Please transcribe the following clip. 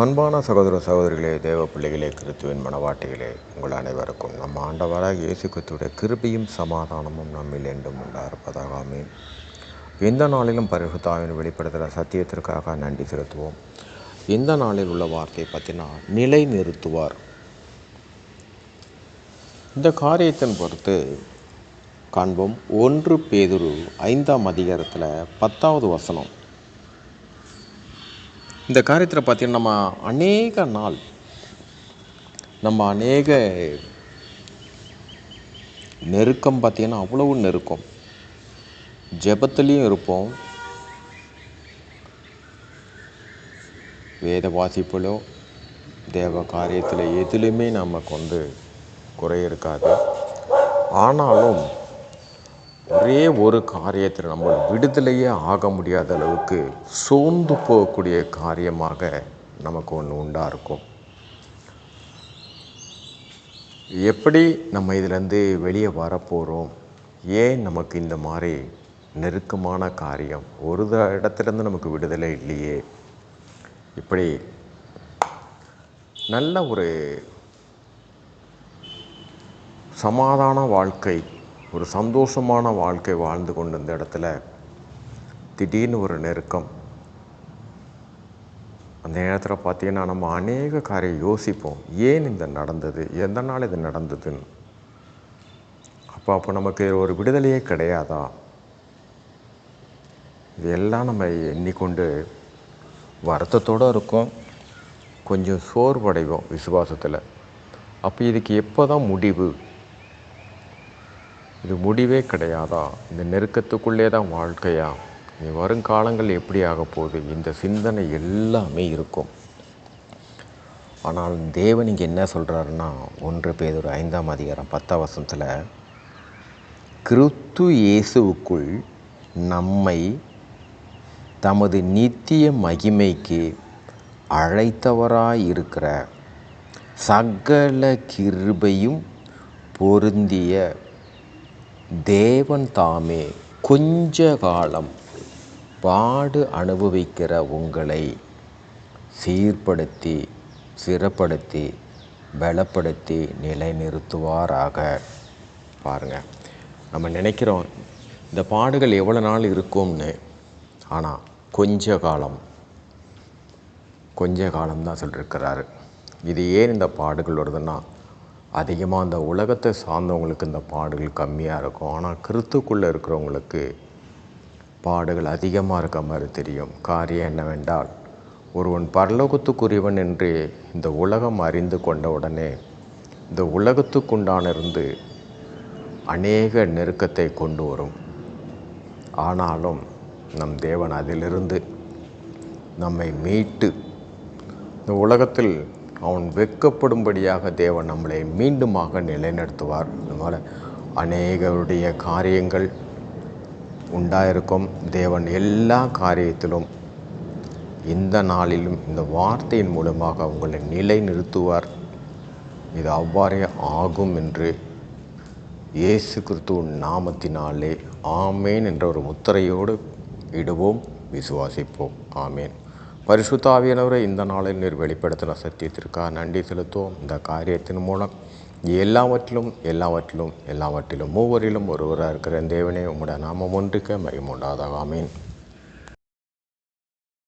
அன்பான சகோதர சகோதரிகளே தேவ பிள்ளைகளே கிறித்துவின் மனவாட்டிகளே உங்கள் அனைவருக்கும் நம் ஆண்டவராக இயேசு கிறிஸ்துடைய சமாதானமும் நம்மில் என்றும் உண்டாயிருப்பதாக ஆமென். எந்த நாளிலும் பரிசுத்தாவின் வெளிப்படுத்துகிற சத்தியத்திற்காக நன்றி செலுத்துவோம். எந்த நாளில் உள்ள வார்த்தையை பற்றினா நிலை நிறுத்துவார் இந்த காரியத்தின் பொறுத்து காண்போம். ஒன்று பேதுரு ஐந்தாம் அதிகாரத்தில் பத்தாவது வசனம். இந்த காரியத்தில் பார்த்தீங்கன்னா நம்ம அநேக நாள் நம்ம அநேக நெருக்கம் பார்த்திங்கன்னா அவ்வளவு நெருக்கம். ஜெபத்துலேயும் இருப்போம். வேத வாசிப்பிலோ தேவ காரியத்தில் எதுலேயுமே நமக்கு வந்து குறை இருக்காது ஆனாலும் ஒரே ஒரு காரியத்தில் நம்ம விடுதலையே ஆக முடியாத அளவுக்கு சோர்ந்து போகக்கூடிய காரியமாக நமக்கு ஒன்று உண்டாக இருக்கும். எப்படி நம்ம இதிலேருந்து வெளியே வரப்போகிறோம் ஏன் நமக்கு இந்த மாதிரி நெருக்கமான காரியம்? ஒரு இடத்துலேருந்து நமக்கு விடுதலை இல்லையே. இப்படி நல்ல ஒரு சமாதான வாழ்க்கை ஒரு சந்தோஷமான வாழ்க்கை வாழ்ந்து கொண்டு இந்த இடத்துல திடீர்னு ஒரு நெருக்கம். அந்த நேரத்தில் பார்த்தீங்கன்னா நம்ம அநேக காரியம் யோசிப்போம். ஏன் இந்த நடந்தது? எதனால் இது நடந்ததுன்னு. அப்போ அப்போ நமக்கு ஒரு விடுதலையே கிடையாதா? இதெல்லாம் நம்ம எண்ணிக்கொண்டு வருத்தத்தோடு இருக்கும். கொஞ்சம் சோர்வடைவோம் விசுவாசத்தில். அப்போ இதுக்கு எப்போ தான் முடிவு? இது முடிவே கிடையாதா? இந்த நெருக்கத்துக்குள்ளே தான் வாழ்க்கையா? நீ வருங்காலங்கள் எப்படி ஆக போகுது? இந்த சிந்தனை எல்லாமே இருக்கும். ஆனால் தேவன் இங்கே என்ன சொல்கிறாருன்னா ஒன்று பேர் ஒரு ஐந்தாம் அதிகாரம் பத்தாம் வசத்தில் கிறிஸ்து இயேசுவுக்குள் நம்மை தமது நித்திய மகிமைக்கு அழைத்தவராயிருக்கிற சகல கிருபையும் பொருந்திய தேவன் தாமே கொஞ்ச காலம் பாடு அனுபவிக்கிற உங்களை சீர்படுத்தி சிறப்படுத்தி பலப்படுத்தி நிலைநிறுத்துவாராக. பாருங்கள் நம்ம நினைக்கிறோம் இந்த பாடுகள் எவ்வளோ நாள் இருக்கும்னு. ஆனால் கொஞ்ச காலம் கொஞ்ச காலம்தான் சொல்லியிருக்கிறாரு இது ஏன் இந்த பாடுகள் வருதுன்னா அதிகமாக அந்த உலகத்தை சார்ந்தவங்களுக்கு இந்த பாடுகள் கம்மியாக இருக்கும். ஆனால் கிறித்துக்குள்ளே இருக்கிறவங்களுக்கு பாடுகள் அதிகமாக இருக்க மாதிரி தெரியும். காரியம் என்னவென்றால் ஒருவன் பரலோகத்துக்குரியவன் என்று இந்த உலகம் அறிந்து கொண்ட உடனே இந்த உலகத்துக்குண்டான இருந்து அநேக நெருக்கத்தை கொண்டு வரும். ஆனாலும் நம் தேவன் அதிலிருந்து நம்மை மீட்டு இந்த உலகத்தில் அவன் வெட்கப்படும்படியாக தேவன் நம்மளை மீண்டுமாக நிலைநிறுத்துவார். அதனால் அநேகருடைய காரியங்கள் உண்டாயிருக்கும். தேவன் எல்லா காரியத்திலும் இந்த நாளிலும் இந்த வார்த்தையின் மூலமாக உங்களை நிலைநிறுத்துவார். இது அவ்வாறே ஆகும் என்று இயேசு கிறிஸ்துவின் நாமத்தினாலே ஆமேன் என்ற ஒரு முத்திரையோடு இடுவோம் விசுவாசிப்போம். ஆமேன். பரிசுத்தாவியனவரை இந்த நாளில் நீர் வெளிப்படுத்தின சத்தியத்திற்காக நன்றி செலுத்துவோம். இந்த காரியத்தின் மூலம் எல்லாவற்றிலும் எல்லாவற்றிலும் எல்லாவற்றிலும் மூவரிலும் ஒருவராக இருக்கிற தேவனே உம்முடைய நாமம் ஒன்றுக்க மகிமுண்டாதாக ஆமீன்.